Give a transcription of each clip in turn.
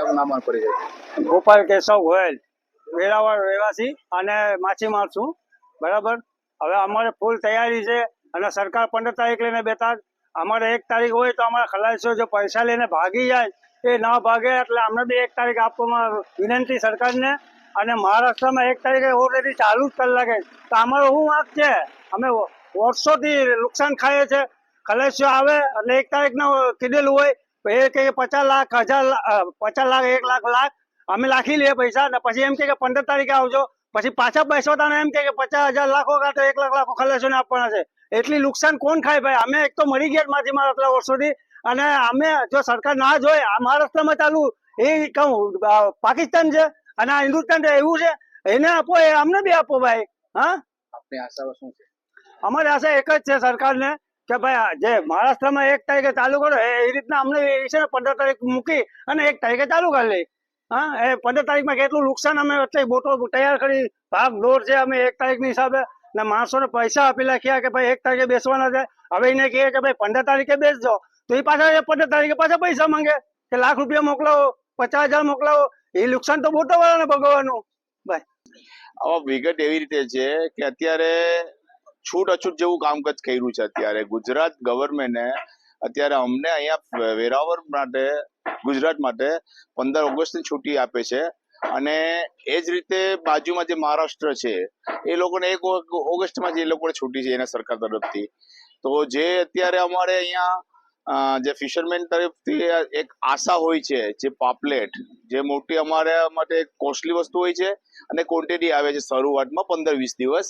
આપનું નામ અને પરિચય ગોપાલ કેશવ ગોયલ, વેરાવળ રહેવાસી અને માછીમાર છું બરાબર? હવે અમારે ફૂલ તૈયારી છે અને સરકાર પંદર તારીખ લઈને બેતા. અમારે એક તારીખ હોય તો અમારા ખલાસીઓ જો પૈસા લઈને ભાગી જાય, એ ના ભાગે એટલે અમને બી એક તારીખ આપવામાં વિનંતી સરકારને. અને મહારાષ્ટ્રમાં એક તારીખે ઓલરેડી ચાલુ જ કલાકે. તો અમારો શું વાંક છે? અમે વર્ષોથી નુકસાન ખાઈએ છે. ખલાસીઓ આવે એટલે એક તારીખનું કીધેલું હોય એ કે પચાસ લાખ હજાર પચાસ લાખ એક લાખ લાખ અમે લાખી લઈએ પૈસા ને પછી એમ કે કે પંદર તારીખે આવજો. પછી પાછા પૈસા તાને એમ કે પચાસ હજાર લાખો કાં તો એક લાખ લાખો ખલાસીઓને આપવાના છે. એટલી નુકસાન કોણ ખાય ભાઈ? અમે એક તો મરી ગયા માંથી મારા આટલા વર્ષોથી અને અમે જો સરકાર ના જોઈ આ મહારાષ્ટ્રમાં ચાલુ. એ કહું પાકિસ્તાન છે અને આ હિન્દુસ્તાન છે એવું છે. એને આપો એ અમને બી આપો ભાઈ. હા? આપણી આશાઓ શું છે? અમારી આશા એક જ છે સરકારને. કે ભાઈ જે મહારાષ્ટ્રમાં એક તારીખે ચાલુ કરો, એ રીતના અમને એ છે ને પંદર તારીખ મૂકી અને એક તારીખે ચાલુ કરી લઈ. હા, એ પંદર તારીખમાં કેટલું નુકસાન અમે એટલે બોટો તૈયાર કરી, ભાગ દોર છે અમે એક તારીખની હિસાબે ને માણસોને પૈસા આપી લખ્યા કે ભાઈ એક તારીખે બેસવાના છે. હવે એને કહે કે ભાઈ પંદર તારીખે બેસજો. તો એ પાછા એ પંદર તારીખે પાછા પૈસા માંગે કે લાખ રૂપિયા મોકલાવો, પચાસ હજાર મોકલાવો. એ નુકસાન તો બોટો વાળાને ભોગવવાનું આવા વિગત એવી રીતે છે કે અત્યારે છૂટ અછૂટ જેવું કામકાજ કર્યું છે અત્યારે. ગુજરાત ગવર્મેન્ટે અત્યારે અમને અહીંયા વેરાવળ માટે, ગુજરાત માટે પંદર ઓગસ્ટની છુટ્ટી આપે છે. અને એ જ રીતે બાજુમાં જે મહારાષ્ટ્ર છે, એ લોકોને એક ઓગસ્ટમાં જે લોકોને છુટ્ટી છે એના સરકાર તરફથી. તો જે અત્યારે અમારે અહીંયા જે ફિશરમેન તરફથી એક આશા હોય છે, જે પાપલેટ, જે મોટી અમારે માટે કોસ્ટલી વસ્તુ હોય છે અને ક્વોન્ટિટી આવે છે શરૂઆતમાં પંદર વીસ દિવસ.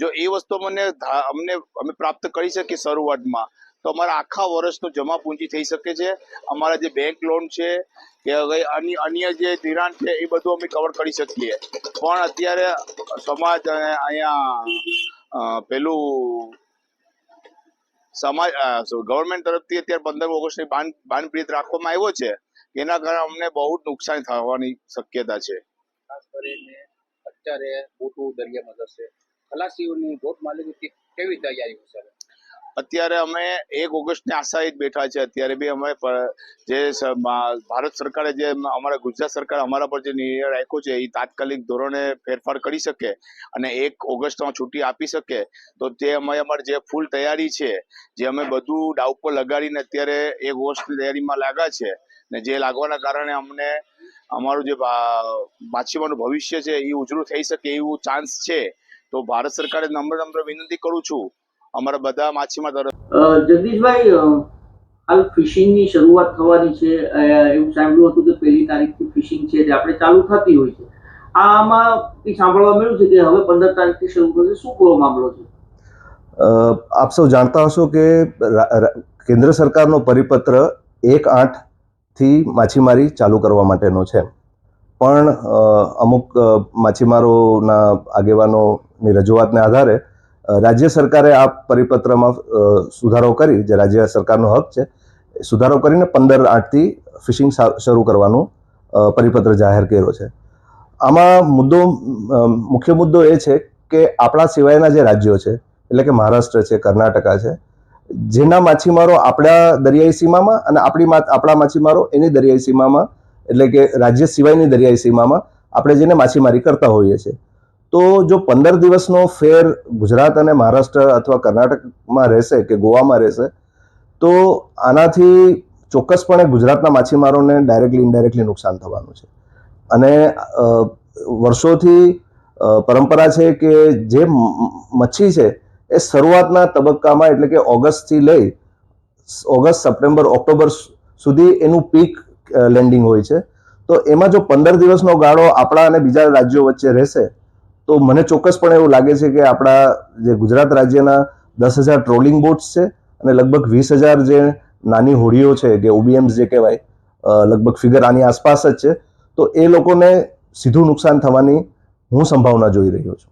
જો એ વસ્તુ મને અમને અમે પ્રાપ્ત કરી શકીએ શરૂઆતમાં, તો અમારા આખા વર્ષનું જમા પૂંજી થઈ શકે છે. અમારા જે બેંક લોન છે, કે અન્ય અન્ય જે ધિરાણ છે, એ બધું અમે કવર કરી શકીએ. પણ અત્યારે સમાજ અહીંયા પેલું સમાજ ગવર્મેન્ટ તરફથી અત્યારે પંદર ઓગસ્ટની બાન બાનપ્રીત રાખવામાં આવ્યો છે એના કારણે અમને બહુ નુકસાન થવાની શક્યતા છે. ખાસ કરીને અત્યારે મોટું દરિયામાં જશે. ખલાસીઓની બોટ માલિકી કેવી તૈયારી છે? અત્યારે અમે એક ઓગસ્ટની આશાએ જ બેઠા છે. અત્યારે બી અમે જે ભારત સરકારે જે અમારા ગુજરાત સરકાર અમારા પર જે નિર્ણય રાખ્યો છે એ તાત્કાલિક ધોરણે ફેરફાર કરી શકે અને એક ઓગસ્ટમાં છુટ્ટી આપી શકે, તો તે અમે અમારી જે ફૂલ તૈયારી છે, જે અમે બધું ડાઉ પર લગાડીને અત્યારે એક ઓગસ્ટની તૈયારીમાં લાગ્યા છે ને જે લાગવાના કારણે અમને અમારું જે માછીમારનું ભવિષ્ય છે એ ઉજળું થઈ શકે એવું ચાન્સ છે. તો ભારત સરકારે નમ્ર નમ્ર વિનંતી કરું છું અમારા બધા માછીમાર તરફ જગદીશભાઈ હાલ ફિશિંગની શરૂઆત થવાની છે. એવું સાંભળ્યું હતું કે પહેલી તારીખથી ફિશિંગ છે જે આપણે ચાલુ થતી હોય છે. આમાં એ સાંભળવા મળ્યું છે કે હવે પંદર તારીખથી શરૂ થશે? શું પૂરો મામલો છે? અ, આપ સૌ જાણતા હશો કે કેન્દ્ર સરકારનો પરિપત્ર એક આઠથી માછીમારી ચાલુ કરવા માટેનો છે. પણ અમુક માછીમારોના આગેવાનોની રજૂઆતને આધારે રાજ્ય સરકારે આ પરિપત્રમાં સુધારો કરી, જે રાજ્ય સરકારનો હક છે સુધારો કરીને પંદર આઠથી ફિશિંગ શરૂ કરવાનું પરિપત્ર જાહેર કર્યો છે. આમાં મુદ્દો મુખ્ય મુદ્દો એ છે કે આપણા સિવાયના જે રાજ્યો છે, એટલે કે મહારાષ્ટ્ર છે, કર્ણાટકા છે, જેના માછીમારો આપણા દરિયાઈ સીમામાં અને આપણી આપણા માછીમારો એની દરિયાઈ સીમામાં એટલે કે રાજ્ય સિવાયની દરિયાઈ સીમામાં આપણે જેને માછીમારી કરતા હોઈએ છીએ. તો જો પંદર દિવસનો ફેર ગુજરાત અને મહારાષ્ટ્ર અથવા કર્ણાટકમાં રહેશે કે ગોવામાં રહેશે, તો આનાથી ચોક્કસપણે ગુજરાતના માછીમારોને ડાયરેક્ટલી ઇનડાયરેક્ટલી નુકસાન થવાનું છે. અને વર્ષોથી પરંપરા છે કે જે મચ્છી છે એ શરૂઆતના તબક્કામાં એટલે કે ઓગસ્ટથી લઈ ઓગસ્ટ, સપ્ટેમ્બર, ઓક્ટોબર સુધી એનું પીક લેન્ડિંગ હોય છે. તો એમાં જો પંદર દિવસનો ગાળો આપણા અને બીજા રાજ્યો વચ્ચે રહેશે, તો મને ચોક્કસપણે એવું લાગે છે કે આપણા જે ગુજરાત રાજ્યના દસ હજાર ટ્રોલિંગ બોટ્સ છે અને લગભગ વીસ હજાર જે નાની હોડીઓ છે, કે ઓબીએમ્સ જે કહેવાય લગભગ ફિગર આની આસપાસ જ છે. તો એ લોકોને સીધું નુકસાન થવાની હું સંભાવના જોઈ રહ્યો છું.